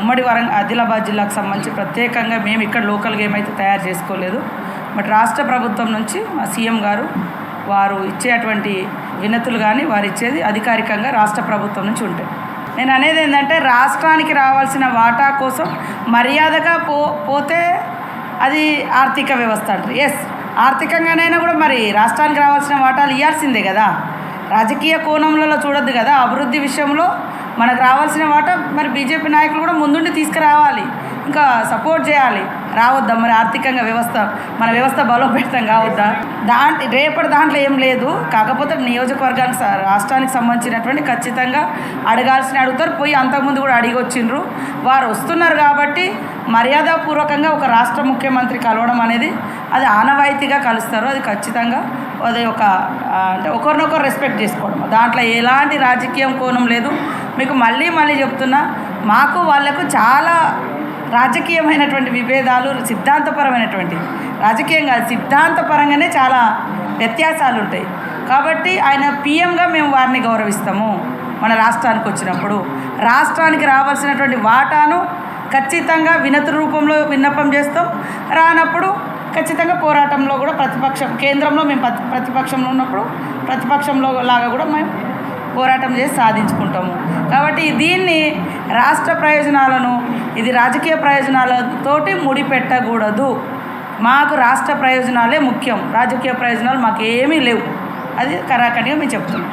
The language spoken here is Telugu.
ఉమ్మడి వరం ఆదిలాబాద్ జిల్లాకు సంబంధించి ప్రత్యేకంగా మేము ఇక్కడ లోకల్గా ఏమైతే తయారు చేసుకోలేదు. బట్ రాష్ట్ర ప్రభుత్వం నుంచి మా సీఎం గారు వారు ఇచ్చేటువంటి వినతులు కానీ వారు ఇచ్చేది అధికారికంగా రాష్ట్ర ప్రభుత్వం నుంచి ఉంటాయి నేను అనేది ఏంటంటే రాష్ట్రానికి రావాల్సిన వాటా కోసం మర్యాదగా పో పోతే అది ఆర్థిక వ్యవస్థ అంటారు. ఎస్ ఆర్థికంగానైనా కూడా మరి రాష్ట్రానికి రావాల్సిన వాటాలు ఇవ్వాల్సిందే కదా. రాజకీయ కోణంలో చూడొద్దు కదా. అభివృద్ధి విషయంలో మనకు రావాల్సిన వాట మరి బీజేపీ నాయకులు కూడా ముందుండి తీసుకురావాలి. ఇంకా సపోర్ట్ చేయాలి. రావద్దా మరి ఆర్థికంగా వ్యవస్థ? మన వ్యవస్థ బలోపేతం కావద్దా? దాంట్ రేపటి దాంట్లో ఏం లేదు. కాకపోతే నియోజకవర్గానికి స- రాష్ట్రానికి సంబంధించినటువంటి ఖచ్చితంగా అడగాల్సిన అడుగుతారు. పోయి అంతకుముందు కూడా అడిగి వచ్చిండ్రు వారు వస్తున్నారు కాబట్టి మర్యాదపూర్వకంగా ఒక రాష్ట్ర ముఖ్యమంత్రి కలవడం అనేది అది ఆనవాయితీగా కలుస్తారు. అది ఖచ్చితంగా అది ఒక అంటే ఒకరినొకరు రెస్పెక్ట్ చేసుకోవడం. దాంట్లో ఎలాంటి రాజకీయం కోణం లేదు. మీకు మళ్ళీ మళ్ళీ చెప్తున్నా మాకు వాళ్ళకు చాలా రాజకీయమైనటువంటి విభేదాలు సిద్ధాంతపరమైనటువంటి రాజకీయం కాదు సిద్ధాంతపరంగానే చాలా వ్యత్యాసాలు ఉంటాయి కాబట్టి ఆయన పిఎంగా మేము వారిని గౌరవిస్తాము మన రాష్ట్రానికి వచ్చినప్పుడు. రాష్ట్రానికి రావాల్సినటువంటి వాటాను ఖచ్చితంగా వినతి రూపంలో విన్నపం చేస్తాం. రానప్పుడు ఖచ్చితంగా పోరాటంలో కూడా ప్రతిపక్షం కేంద్రంలో మేము ప్రతిపక్షంలో ఉన్నప్పుడు ప్రతిపక్షంలో లాగా కూడా మేము పోరాటం చేసి సాధించుకుంటాము. కాబట్టి దీన్ని రాష్ట్ర ప్రయోజనాలను ఇది రాజకీయ ప్రయోజనాలతోటి ముడిపెట్టకూడదు. మాకు రాష్ట్ర ప్రయోజనాలే ముఖ్యం. రాజకీయ ప్రయోజనాలు మాకు ఏమీ లేవు. అది కరాఖండిగా మేము చెప్తున్నాం.